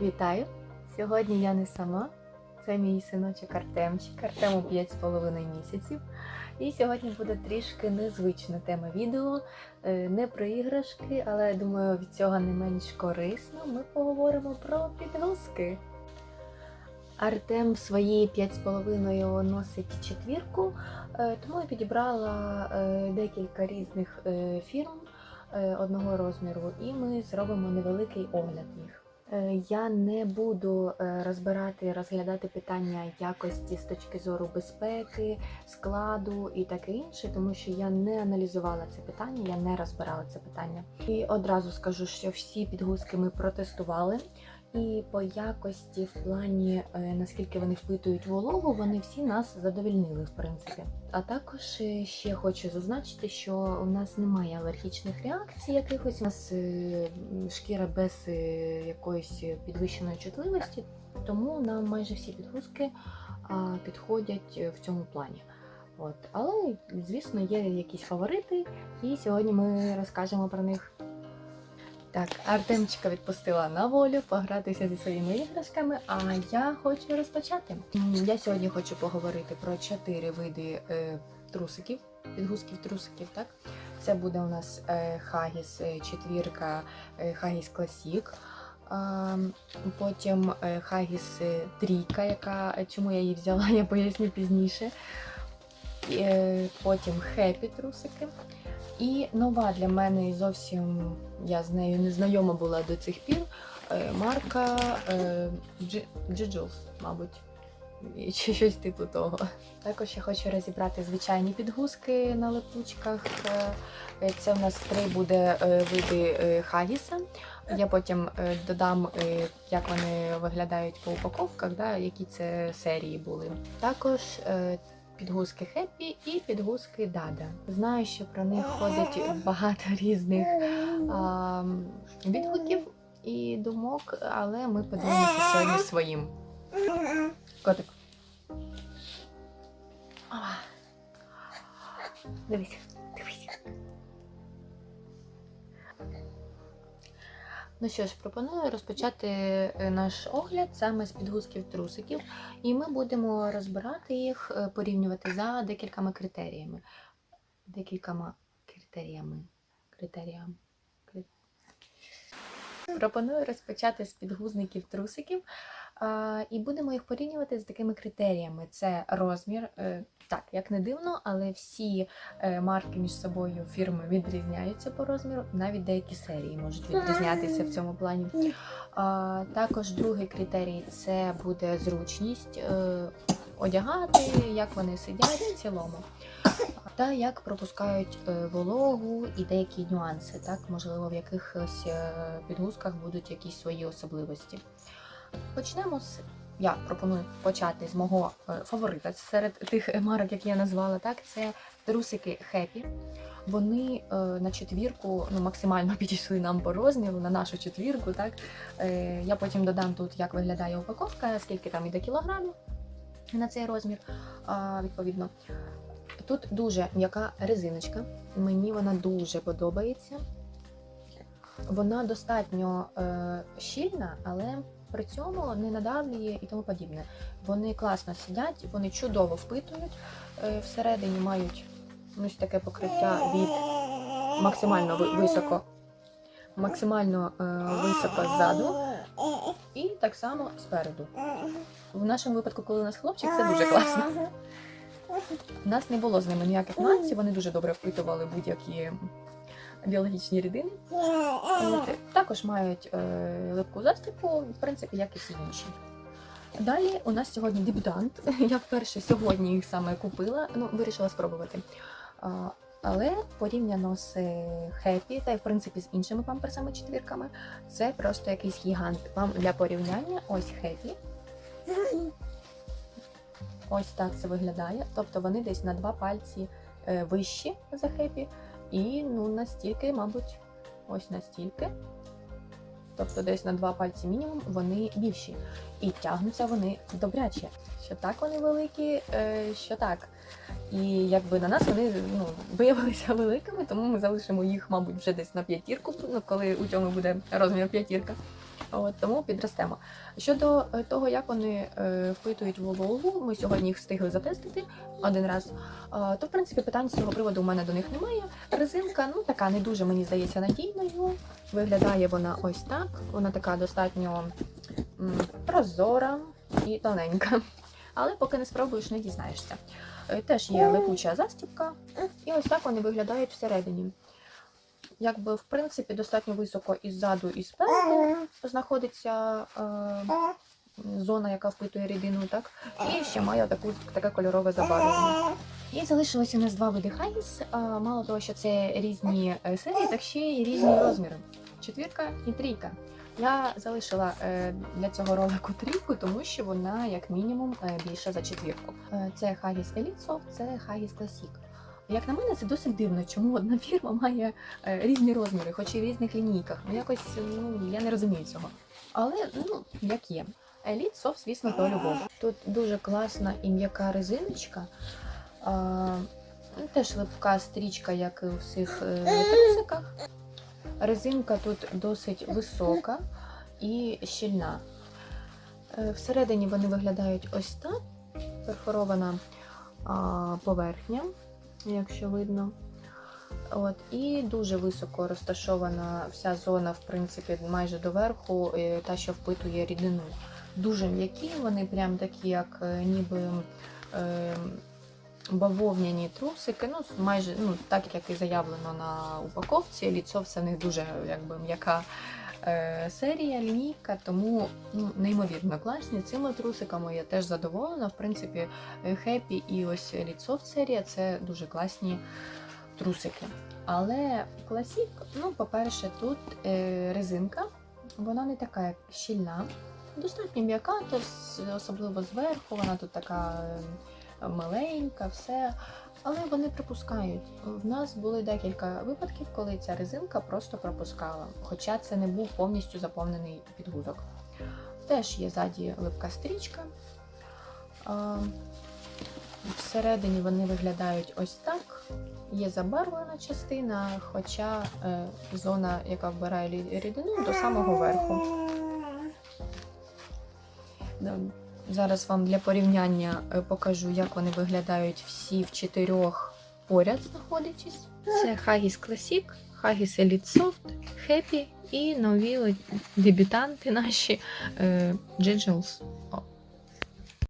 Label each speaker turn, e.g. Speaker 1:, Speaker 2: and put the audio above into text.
Speaker 1: Вітаю! Сьогодні я не сама. Це мій синочок Артемчик. Артему 5,5 місяців. І сьогодні буде трішки незвична тема відео. Е, Не про іграшки, але думаю, від цього не менш корисно. Ми поговоримо про підгузки. Артем в свої 5,5 носить четвірку, е, тому я підібрала е, декілька різних фірм одного розміру, і ми зробимо невеликий огляд їх. Е, Я не буду е, розбирати розглядати питання якості з точки зору безпеки, складу і таке інше, тому що я не аналізувала це питання, я не розбирала це питання. І одразу скажу, що всі підгузки ми протестували. І по якості, в плані е, наскільки вони впитують вологу, вони всі нас задовільнили, в принципі. А також е, ще хочу зазначити, що у нас немає алергічних реакцій якихось. У нас е, шкіра без якоїсь підвищеної чутливості, тому нам майже всі підгузки підходять в цьому плані. От. Але, звісно, є якісь фаворити, і сьогодні ми розкажемо про них. Так, Артемчика відпустила на волю погратися зі своїми іграшками, а я хочу розпочати. Я сьогодні хочу поговорити про чотири види е, трусиків, підгузків трусиків. Так, це буде у нас е, Хагіс е, четвірка, е, Хагіс Класік. Потім е, Хагіс е, трійка, яка чому я її взяла, я поясню пізніше. Потім Хеппі трусики. І нова для мене і зовсім я з нею не знайома була до цих пір. е, Марка е, Джиджулс, мабуть. Чи щось типу того. Також я хочу розібрати звичайні підгузки на липучках. Е, Це в нас три буде види Хагіса. Я потім додам, як вони виглядають по упаковках, да, які це серії були. Також підгузки Хеппі і підгузки Дада. Знаю, що про них ходить багато різних а, відгуків і думок, але ми подивимося сьогодні своїм. Котик. Дивись. Ну що ж, пропоную розпочати е, наш огляд саме з підгузків трусиків, і ми будемо розбирати їх, е, порівнювати за декількома критеріями. Декількома критеріями. Критеріями. Кри- Пропоную розпочати з підгузників трусиків. І будемо їх порівнювати з такими критеріями: це розмір. е, Так, як не дивно, але всі е, марки між собою фірми відрізняються по розміру, навіть деякі серії можуть відрізнятися в цьому плані. А, також другий критерій це буде зручність е, одягати, як вони сидять в цілому. Та як пропускають вологу і деякі нюанси, так можливо, в якихось підгузках будуть якісь свої особливості. Почнемо з. Я пропоную почати з мого е, фаворита серед тих марок, які я назвала. Так, це трусики Happy. Вони е, на четвірку ну, максимально підійшли нам по розміру, на нашу четвірку. Так? Е, я потім додам тут, як виглядає упаковка, скільки там іде кілограмів на цей розмір. Відповідно. Тут дуже м'яка резиночка. Мені вона дуже подобається. Вона достатньо е, щільна, але при цьому не надавлює і тому подібне. Вони класно сидять, вони чудово впитують. Е, всередині мають ось таке покриття від максимально високо, максимально е, високо ззаду і так само спереду. В нашому випадку, коли у нас хлопчик, це дуже класно. У нас не було з ними ніяких нюансів, вони дуже добре впитували будь-які біологічні рідини. От, також мають е, липку застіпку, в принципі, як і всі інші. Далі у нас сьогодні дебютант. Я вперше сьогодні їх саме купила, ну, вирішила спробувати. А, але порівняно з Happy та й в принципі з іншими памперсами четвірками, це просто якийсь гігант. Вам для порівняння ось Happy. Ось так це виглядає. Тобто вони десь на два пальці е, вищі за Happy. І ну настільки, мабуть, ось настільки. Тобто десь на два пальці мінімум вони більші. І тягнуться вони добряче. Що так вони великі, е, що так. І якби на нас вони ну, виявилися великими, тому ми залишимо їх, мабуть, вже десь на п'ятірку, ну, коли у цьому буде розмір п'ятірка. От, тому підростемо. Щодо е, того, як вони е, впитують вологу, ми сьогодні їх встигли затестити один раз. То, в принципі, питань з цього приводу у мене до них немає. Резинка, ну така не дуже, мені здається, надійною. Виглядає вона ось так. Вона така достатньо прозора і тоненька. Але поки не спробуєш, не дізнаєшся. Е, Теж є липуча застібка, і ось так вони виглядають всередині. Якби, в принципі, достатньо високо і ззаду, і спереду знаходиться е, зона, яка впитує рідину, так? І ще має таку, таке кольорове забарвлення. І залишилося у нас два види хайс. А, Мало того, що це різні е, серії, так ще й різні розміри. Четвірка і трійка. Я залишила е, для цього ролику трійку, тому що вона, як мінімум, е, більша за четвірку. Е, Це Haggis Elite Soft, це Haggis Classic. Як на мене, це досить дивно, чому одна фірма має е, різні розміри, хоч і в різних лінійках. Ну якось ну я не розумію цього. Але ну як є. Elite Soft, звісно, до любого. Тут дуже класна і м'яка резиночка. А, ну, теж липка стрічка, як і у всіх е, трусиках. Резинка тут досить висока і щільна. Е, Всередині вони виглядають ось так. Перфорована а, поверхня, якщо видно. От, і дуже високо розташована вся зона, в принципі, майже доверху, е, та, що впитує рідину. Дуже м'які, вони прям такі, як е, ніби е, бавовняні трусики. Ну, майже ну, так, як і заявлено на упаковці. Ліцо все в них дуже м'яка серія, лінійка, тому ну, неймовірно класні. Цими трусиками я теж задоволена. В принципі, Хеппі і ось Ліцов серія це дуже класні трусики. Але класік, ну, по-перше, тут е, резинка, вона не така щільна, достатньо м'яка, особливо зверху, вона тут така е, маленька, все. Але вони пропускають. В нас були декілька випадків, коли ця резинка просто пропускала, хоча це не був повністю заповнений підгузок. Теж є ззаді липка стрічка. Всередині вони виглядають ось так. Є забарвлена частина, хоча е, зона, яка вбирає рідину, до самого верху. Зараз вам для порівняння е, покажу, як вони виглядають всі в чотирьох поряд знаходячись. Це Haggis Classic, Haggis Elite Soft, Happy і нові дебютанти наші е, Gingles